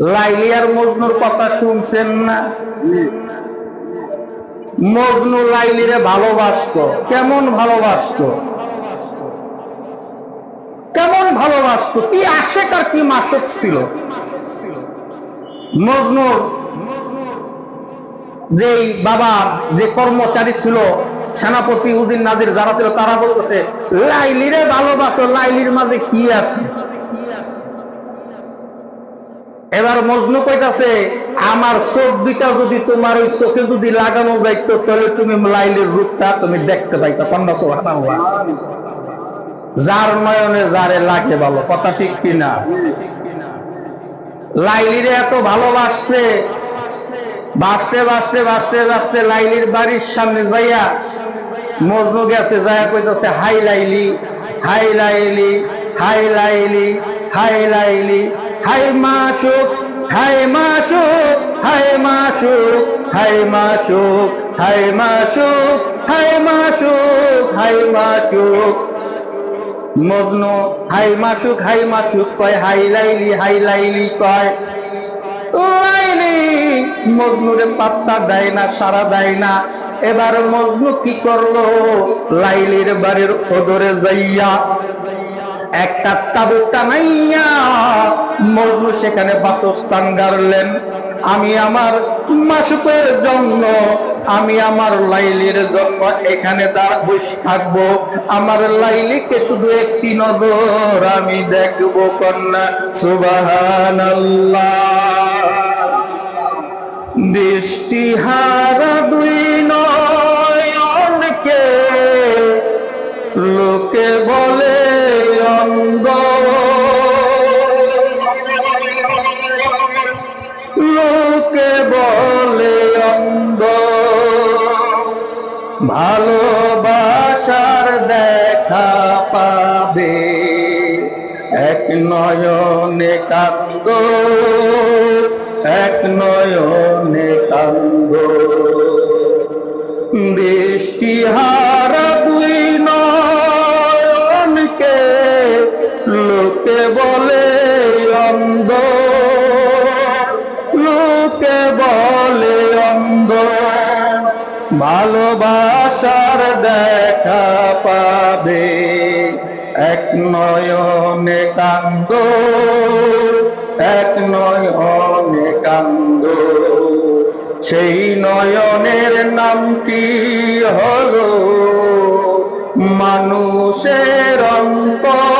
লাইলি আর মজনুর কথা শুনছেন না? মজনু লাইলিরে ভালোবাসত। কেমন ভালোবাসত? কেমন ভালোবাসত? কি আশেক আর কি মাসক ছিল? মজনুর যেই বাবা যে কর্মচারী ছিল, সেনাপতি উদ্দিন নাজির, যারা ছিল, তারা বলতেছে, লাইলিরে ভালোবাসো, লাইলির মাঝে কি আছে? এবার মজনু কইতাছে, আমার চোখ দুইটা যদি তোমার ওই চোখে যদি লাগানো যাইতো, তাহলে তুমি লাইলির রূপটা তুমি দেখতে পাইতা, কন্যা সুবহানাল্লাহ। যার নয়নে যারে লাগে ভালো কথা ঠিক কিনা? লাইলিরে এত ভালোবাসছে বাঁচতে বাঁচতে বাঁচতে বাঁচতে লাইলির বাড়ির সামনে যাইয়া মজনু গেছে, যাইয়া কইতাছে, হাই লাইলি হাই লাইলি হাই লাইলি হাই লাইলি। হাই মাসুক হাই মাসুক হাই মাসুক হাই মাসুক হাই মাসুক হাই মাসুক হাই মাসুক মজনু হাই মাসুক হাই মাসুক কয়, হাই লাইলি হাই লাইলি কয়। লাইলি মজনুরে পাত্তা দেয় না সারা দেয় না। এবার মজনু কি করল? লাইলির বাড়ির ওদরে যাইয়া একটা তাবু টানাইয়া মজনু সেখানে বাসস্থান গাড়লেন। আমি আমার মাসুকের জন্য, আমি আমার লাইলির জন্য এখানে দাঁড় বসে থাকব। আমার লাইলিকে শুধু একটি নজর আমি দেখব কন্যা সুবাহান দৃষ্টিহারা দুই নয়নকে ভালোবাসার দেখা পাবে। এক নয়নে কান্দ এক নয়নে কান্দ। ভালোবাসার দেখা পাবে। এক নয়নে কান্দ এক নয়নে কান্দ সেই নয়নের নামটি হলো? মানুষের অন্তর।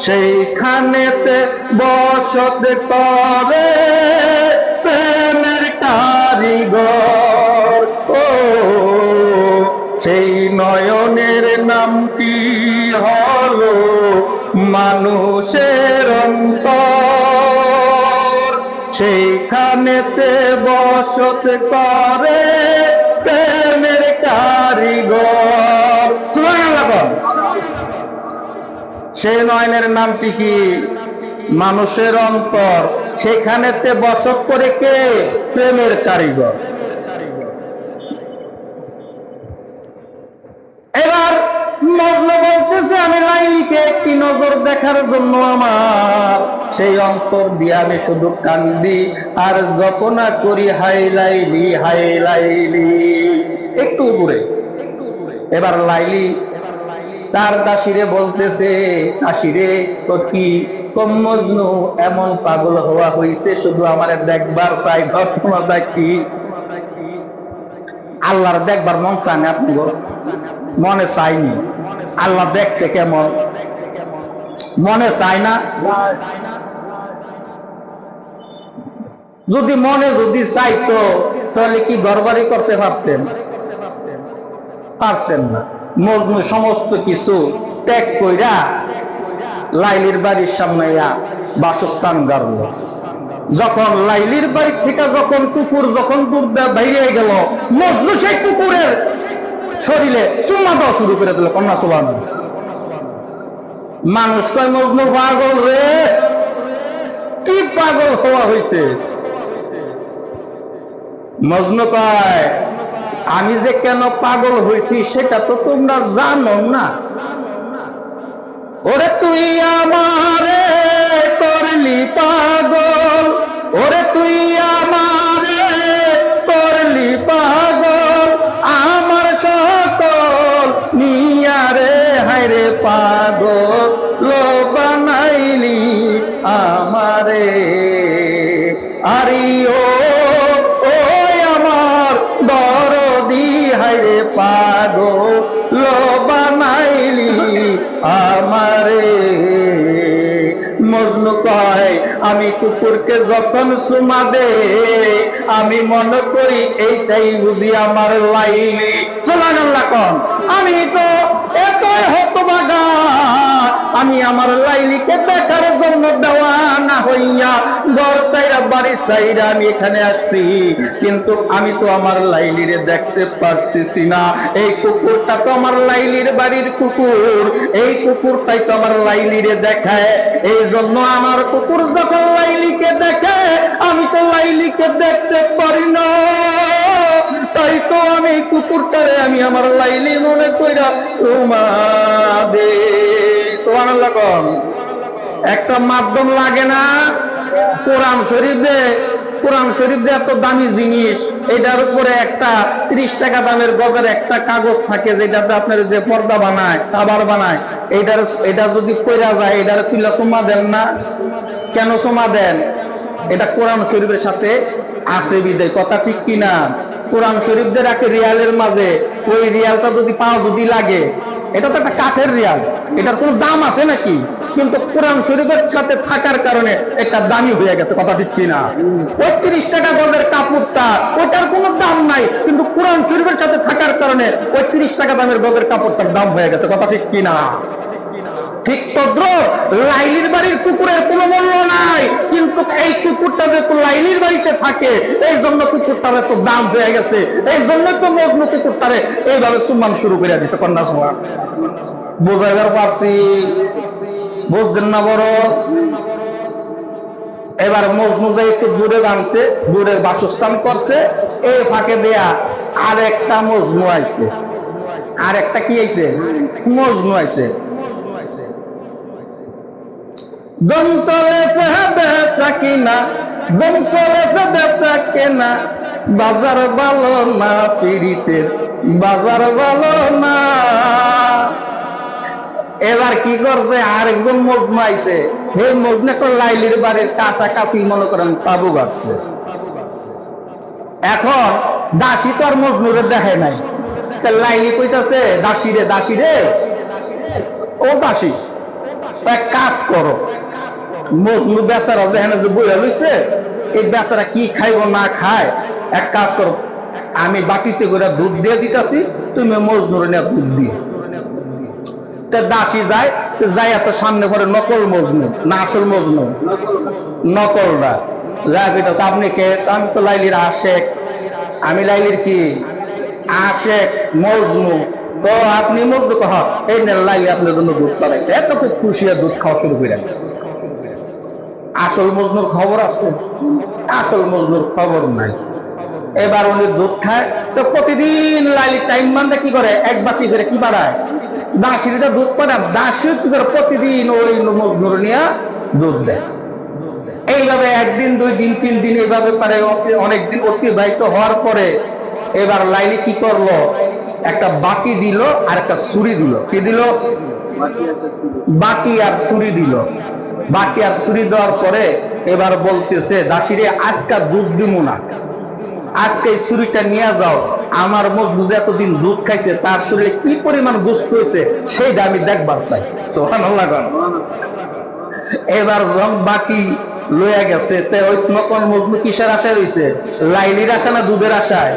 সেইখানেতে বসত করে মানুষের অন্তর। সেইখানেতে বসত করে প্রেমের কারিগর। সেই নয়নের নামটি কি মানুষের অন্তর। সেখানেতে বসত করে কে? প্রেমের কারিগর এবার মজনু বলতেছে আমি লাইলিকে একটি নজর দেখার জন্য আমার সেই অন্তর দিয়ে আমি শুধু কান্দি, আর জপনা করি হাই লাইলি হাই লাইলি একটু উপরে এবার লাইলি। তার দাসিরে বলতেছে, দাসিরে তো কি কম্মজনু এমন পাগল হওয়া হইছে? শুধু আমার দেখবার চাই ঘটনাটা কি আল্লাহর দেখবার মন চায় না আপনি মনে চাইনি আল্লাহ দেখতে কেমন? মনে চায় না। যদি মনে যদি চাইতো তাহলে কি গড়বাড়ি করতে পারতেন? পারতেন না। মজনু সমস্ত কিছু ত্যাগ কইরা লাইলির বাড়ির সামনে বাসস্থান গাড়ল। যখন লাইলির বাড়ি থেকে যখন কুকুর যখন দুধ বাইরে গেল, মজনু সেই কুকুরের শরীরে চুম্মা দেওয়া শুরু করে দিল, কন্যা সোলান মানুষ কয়, মগ্ন পাগল রে? কি পাগল হওয়া হয়েছে মগ্ন কয়, আমি যে কেন পাগল হয়েছি সেটা তো তোমরা জানো না। ওরে তুই আমারে করলি পাগল। ওরে তুই কুকুরকে যখন সুমা দে, আমি মনে করি এইটাই বুঝি আমার লাইলি চলান কন। আমি তো এতই হতবাগা আমি আমার লাইলিকে দেখার জন্য দেওয়া না হইয়া ঘর চাইরা বাড়ি চাইরা আমি এখানে আসছি কিন্তু আমি তো আমার লাইলিরে দেখতে পারতেছি না। এই কুকুরটা তো আমার লাইলির বাড়ির কুকুর। এই কুকুরটাই তো আমার লাইলিরে দেখায়। এই জন্য আমার কুকুর যখন লাইলিকে দেখে, আমি তো লাইলিকে দেখতে পারি না। তাই তো আমি কুকুরটারে আমি আমার লাইলি মনে কইরা সুমা দে একটা মাধ্যম লাগে না কোরআন শরীফ দে। কোরআন শরীফ দে এত দামি জিনিস, এটার উপরে একটা ত্রিশ টাকা দামের গজের একটা কাগজ থাকে যেটাতে আপনার যে পর্দা বানায়, কাবার বানায়, এটার এটা যদি পড়া যায়, এটার তুলে সোমা দেন না? কেন সোমা দেন? এটা কোরআন শরীফের সাথে আছে বিদে, কথা ঠিক কিনা? কোরআন শরীফদের রাখে রিয়ালের মাঝে, ওই রিয়ালটা যদি পাও যদি লাগে এটা তো একটা কাঠের রিয়াল। এটার কোনো দাম আছে নাকি? কিন্তু কোরআন শরীফের সাথে থাকার কারণে একটা দামি হয়ে গেছে, কথা ঠিক কিনা? ওই তিরিশ টাকা গজের কাপড়টা, ওটার কোনো দাম নাই, কিন্তু কোরআন শরীফের সাথে থাকার কারণে ওই তিরিশ টাকা দামের গজের কাপড়টার দাম হয়ে গেছে, কথা ঠিক কিনা? ঠিক তদ্র লাইলির বাড়ির কুকুরের কোনো মূল্য নাই। কিন্তু এই কুকুরটা যেহেতু লাইলির বাড়িতে থাকে, এই জন্য কুকুরটার এত দাম হয়ে গেছে। এই জন্য তো মগ্ন কুকুরটারে এইভাবে সম্মান শুরু করে দিছে, কন্যা সভা বোঝাইবার পারছি? বুঝছেন না বড়? এবার মজনুজা একটু দূরে বানছে দূরে বাসস্থান করছে, এই ফাঁকে দেয়া আর একটা মজনু আইছে। আর একটা কি আইছে? মজনু আইছে। চলেছে বেচা কিনা চলেছে বেচা কেনা। বাজার ভালো না পিড়িতের, বাজার ভালো না। এবার কি করছে? আর একদম মগ্ন আইছে। হে মগ্ন লাইলির বাড়ির কাছাকাছি মনে করেন তাবু গাছছে এখন দাসী তো আর মজনুরে দেখে নাই। লাইলি কইতাছে, দাসী রে দাসী রে, ও দাসী, এক কাজ করো। বেচারা দেখেন যে বইয়া লইছে, এই বেচারা কি খাইব, না খায়? এক কাজ করো, আমি বাকিতে করে দুধ দিয়ে দিতেছি, তুমি মজনুরে নিয়ে দুধ দিও তা দাসী যায় যাই এত সামনে পরে নকল মজনু, না আসল মজনু। নকলটা। যা আপনি কে? আমি তো লাইলির আশেক। আমি লাইলির কি? আশেক মজনু। তো আপনি মজনু কহ এই নেন লাইলি আপনার জন্য দুধ করাইছে এত খুব খুশি দুধ খাওয়া শুরু করে আসল মজনুর খবর আছে, আসল মজনুর খবর নাই। এবার উনি দুধ খায়, তো প্রতিদিন লাইলি টাইম মানতে কি করে? এক বাতি করে কি বাড়ায় দাসিটা দুধ পাঠায় দাসি কি করে প্রতিদিন ওই মজনুর নিয়ে দুধ দেয়? এইভাবে একদিন, দুই দিন, তিন দিন এইভাবে পারে অনেকদিন অতিবাহিত হওয়ার পরে এবার লাইলি কি করল? একটা বাটি দিল আর একটা ছুরি দিল। কি দিল? বাটি আর ছুরি দিল। বাটি আর ছুরি দেওয়ার পরে এবার বলতেছে, দাসিরে, আজকা দুধ দিব না। আজকে এই ছুরিটা নিয়ে যাও। আমার মুখ দুধ এতদিন দুধ খাইছে, তার শরীরে কি পরিমাণ গুস্ত হয়েছে, সেইটা আমি দেখবার চাই। এবার যখন বাকি লইয়া গেছে, তে ওই নকল মজনু কিসের আশায় রয়েছে লাইলির আশা না দুধের আশায়?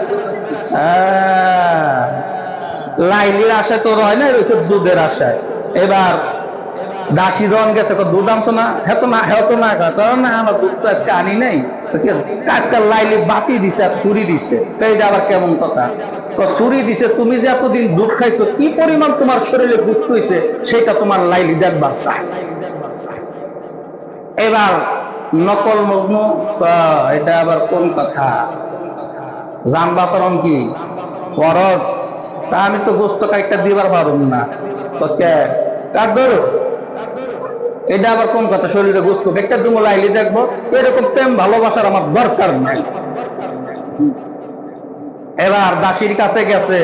লাইলির আশায় তো রয় না রয়েছে দুধের আশায়। এবার দাসী যখন গেছে দুধ না, হেতো না না আমার দুধ তো আজকে আনি নাই। আজকাল লাইলি বাতি দিছে আর দিছে। আবার কেমন কথা? দিছে, তুমি যে এতদিন দুধ খাইছো, কি পরিমাণ তোমার শরীরে গুস্ত হয়েছে সেটা তোমার লাইলি দেখবার চায় এবার নকল মগ্ন এটা আবার কোন কথা? জানবাচরণ কি? তা আমি তো গোস্ত কাইটা দিবার পারুম না। তো কে? কার ধরো এটা আবার কোন কথা? শরীরে গোস্ত একটা তুমি লাইলি দেখব, এরকম প্রেম, ভালোবাসার আমার দরকার নাই। এবার দাসীর কাছে গেছে।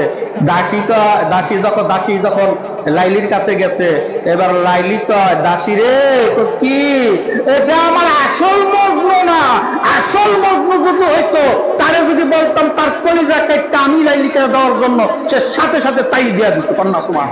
দাসী তো দাসী যখন দাসী যখন লাইলির কাছে গেছে, এবার লাইলি তো দাসী রে, তো কি? এটা আমার আসল মগ্ন না। আসল মগ্ন যদি হইতো, তারে যদি বলতাম, তার কলিজা কাইটটা আমি লাইলিকে দেওয়ার জন্য সে সাথে সাথে তাই দিয়া দিত। কন্যা তোমার